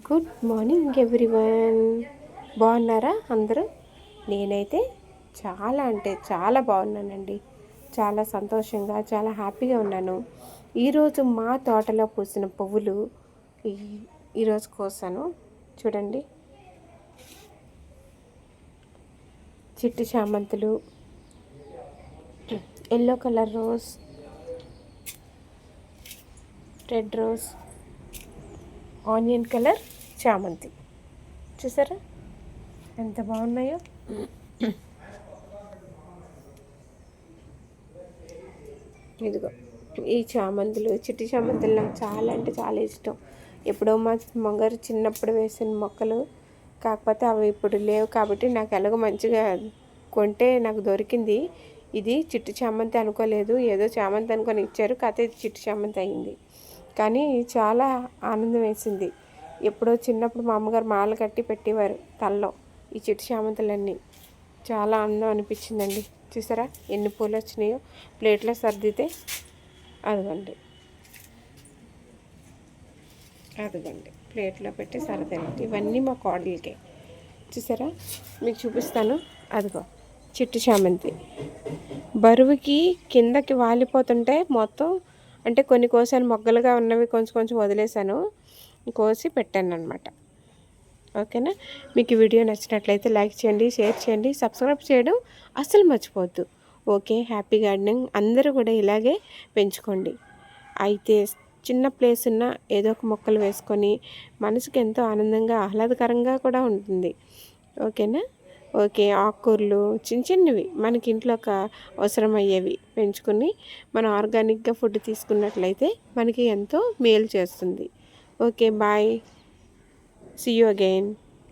Good morning everyone బాగున్నారా అందరూ? నేనైతే చాలా అంటే చాలా బాగున్నానండి. చాలా సంతోషంగా చాలా హ్యాపీగా ఉన్నాను. ఈరోజు మా తోటలో పూసిన పువ్వులు ఈ- ఈరోజు కోసాను. చూడండి. చిట్టి చామంతులు. Yellow colour rose. Red rose. Onion colour చామంతి. చూసారా? ఎంత బాగున్నాయో. ఇదిగో ఈ చామంతులు చిట్టి చామంతులు నాకు చాలా అంటే చాలా ఇష్టం. ఎప్పుడో మా మొంగారు చిన్నప్పుడు వేసిన మొక్కలు కాకపోతే అవి ఇప్పుడు లేవు కాబట్టి నాకు ఎలాగో మంచిగా కొంటే నాకు దొరికింది. ఇది చిట్టి చామంతి అనుకోలేదు ఏదో చామంతి అనుకొని ఇచ్చారు కాకపోతే ఇది చిట్టి చామంతి అయింది. కానీ చాలా ఆనందం వేసింది. ఎప్పుడో చిన్నప్పుడు మా అమ్మగారు మాల కట్టి పెట్టేవారు తల్లో ఈ చిట్టి చామంతులన్నీ. చాలా ఆనందం అనిపించిందండి. చూసారా? ఎన్ని పూలు వచ్చినాయో? ప్లేట్లో సర్దితే అదిగోండి. అదిగోండి. ప్లేట్లో పెట్టి సరదండి. ఇవన్నీ మా కోడలికే. చూసారా? మీకు చూపిస్తాను. అదిగో చిట్టు చామంతి. బరువుకి కిందకి వాలిపోతుంటే మొత్తం అంటే కొన్ని కోసాను మొగ్గలుగా ఉన్నవి కొంచెం కొంచెం వదిలేసాను కోసి పెట్టాను అనమాట ఓకేనా? మీకు ఈ వీడియో నచ్చినట్లయితే లైక్ చేయండి షేర్ చేయండి సబ్స్క్రైబ్ చేయడం అస్సలు మర్చిపోవద్దు. Okay happy gardening. అందరూ కూడా ఇలాగే పెంచుకోండి. అయితే చిన్న ప్లేస్ ఉన్న ఏదో ఒక మొక్కలు వేసుకొని మనసుకి ఎంతో ఆనందంగా ఆహ్లాదకరంగా కూడా ఉంటుంది. ఓకేనా? ఓకే ఆకుకూరలు చిన్న చిన్నవి మనకి ఇంట్లో ఒక అవసరమయ్యేవి పెంచుకుని మనం ఆర్గానిక్గా ఫుడ్ తీసుకున్నట్లయితే మనకి ఎంతో మేలు చేస్తుంది. Okay bye. See you again